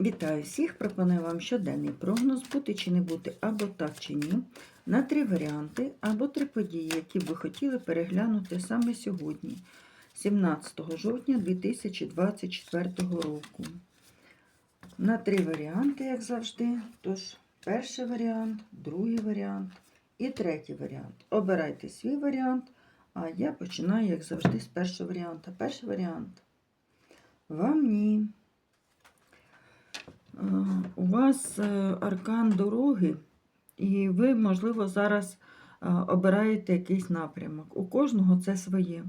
Вітаю всіх! Пропоную вам щоденний прогноз бути чи не бути або так чи ні на три варіанти або три події, які б ви хотіли переглянути саме сьогодні, 17 жовтня 2024 року. На три варіанти, як завжди. Тож, перший варіант, другий варіант і третій варіант. Обирайте свій варіант, а я починаю, як завжди, з першого варіанта. Перший варіант. Вам ні. Вас е, аркан дороги, і ви, можливо, зараз е, обираєте якийсь напрямок. У кожного це своє.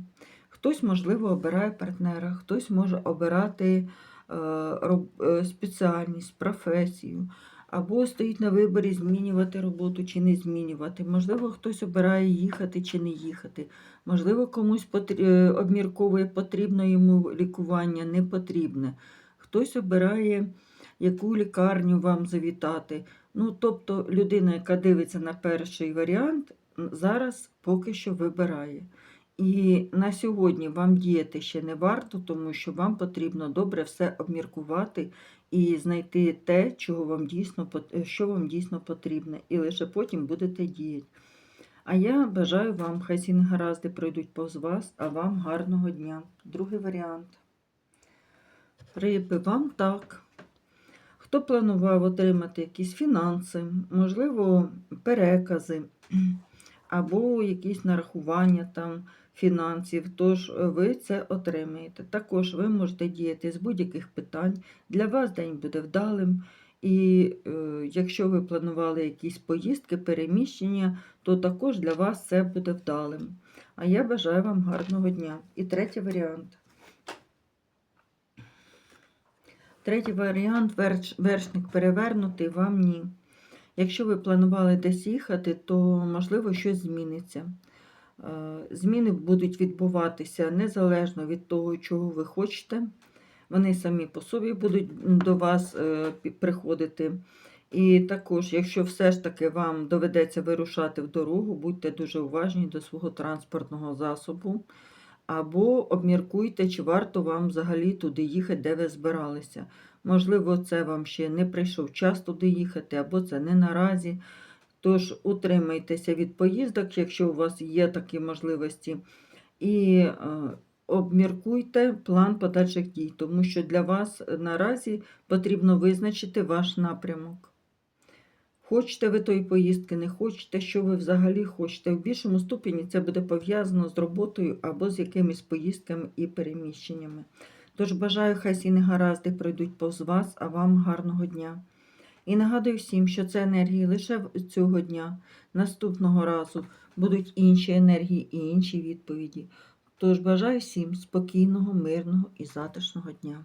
Хтось, можливо, обирає партнера, хтось може обирати е, спеціальність, професію, або стоїть на виборі змінювати роботу чи не змінювати. Можливо, хтось обирає їхати чи не їхати. Можливо, комусь обмірковує потрібно йому лікування, не потрібне. Хтось обирає яку лікарню вам завітати. Ну, тобто людина, яка дивиться на перший варіант, зараз поки що вибирає. І на сьогодні вам діяти ще не варто, тому що вам потрібно добре все обміркувати і знайти те, чого вам дійсно, що вам дійсно потрібне, і лише потім будете діяти. А я бажаю вам, хай ці негаразди пройдуть повз вас, а вам гарного дня. Другий варіант. Риби, вам так. Хто планував отримати якісь фінанси, можливо, перекази або якісь нарахування там фінансів, тож е, ви це отримаєте. Також ви можете діяти з будь-яких питань. Для вас день буде вдалим. І е, якщо ви планували якісь поїздки, переміщення, то також для вас це буде вдалим. А я бажаю вам гарного дня. І третій варіант. Третій варіант верш- вершник перевернутий, вам ні. Якщо ви планували десь їхати, то можливо щось зміниться. Е, Зміни будуть відбуватися незалежно від того, чого ви хочете. Вони самі по собі будуть до вас е, приходити. І також, якщо все ж таки вам доведеться вирушати в дорогу, будьте дуже уважні до свого транспортного засобу. Або обміркуйте, чи варто вам взагалі туди їхати, де ви збиралися. Можливо, це вам ще не прийшов час туди їхати, або це не наразі. Тож утримайтеся від поїздок, якщо у вас є такі можливості, і е, обміркуйте план подальших дій, тому що для вас наразі потрібно визначити ваш напрямок. Хочете ви тої поїздки, не хочете, що ви взагалі хочете. В більшому ступені це буде пов'язано з роботою або з якимись поїздками і переміщеннями. Тож бажаю, хай ці негаразди пройдуть повз вас, а вам гарного дня. І нагадую всім, що це енергії лише цього дня. Наступного разу будуть інші енергії і інші відповіді. Тож бажаю всім спокійного, мирного і затишного дня.